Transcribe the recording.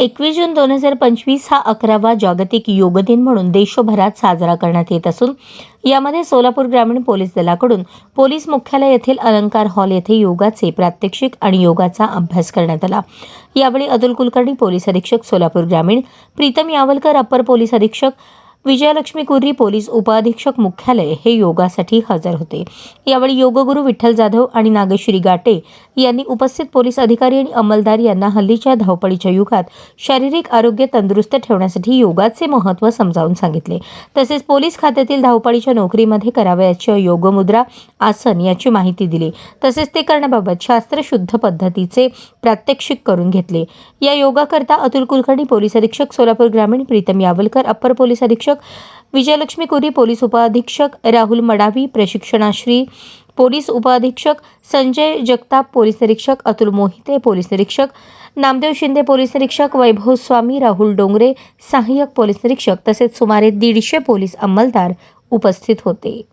एकवीस जून दोन हजार पंचवीस हा अकरावा जागतिक योग दिन म्हणून देशभरात साजरा करण्यात येत असून यामध्ये सोलापूर ग्रामीण पोलीस दलाकडून पोलीस मुख्यालय येथील अलंकार हॉल येथे योगाचे प्रात्यक्षिक आणि योगाचा अभ्यास करण्यात आला. यावेळी अतुल कुलकर्णी पोलीस अधीक्षक सोलापूर ग्रामीण प्रीतम यावलकर अप्पर पोलीस अधीक्षक विजयलक्ष्मी कुर्री पोलीस उपअधीक्षक मुख्यालय हे योगासाठी हजर होते. यावेळी योगगुरू विठ्ठल जाधव आणि नागेश्वरी गाटे यांनी उपस्थित पोलीस अधिकारी आणि अंमलदार यांना हल्लीच्या धावपळीच्या युगात शारीरिक आरोग्य तंदुरुस्त ठेवण्यासाठी योगाचे महत्त्व समजावून सांगितले. तसेच पोलीस खात्यातील धावपळीच्या नोकरीमध्ये करावयाच्या योगमुद्रा आसन याची माहिती दिली. तसेच ते करण्याबाबत शास्त्रशुद्ध पद्धतीचे प्रात्यक्षिक करून घेतले. या योगाकरता अतुल कुलकर्णी पोलीस अधीक्षक सोलापूर ग्रामीण प्रीतम यावलकर अप्पर पोलीस अधीक्षक विजयलक्ष्मी कुरी पोलीस उपअधीक्षक राहुल मडावी प्रशिक्षणाश्री पोलीस उपअधीक्षक संजय जगताप पोलीस निरीक्षक अतुल मोहिते पोलीस निरीक्षक नामदेव शिंदे पोलीस निरीक्षक वैभव स्वामी राहुल डोंगरे सहाय्यक पोलीस निरीक्षक तसेच सुमारे दीडशे पोलीस अंमलदार उपस्थित होते.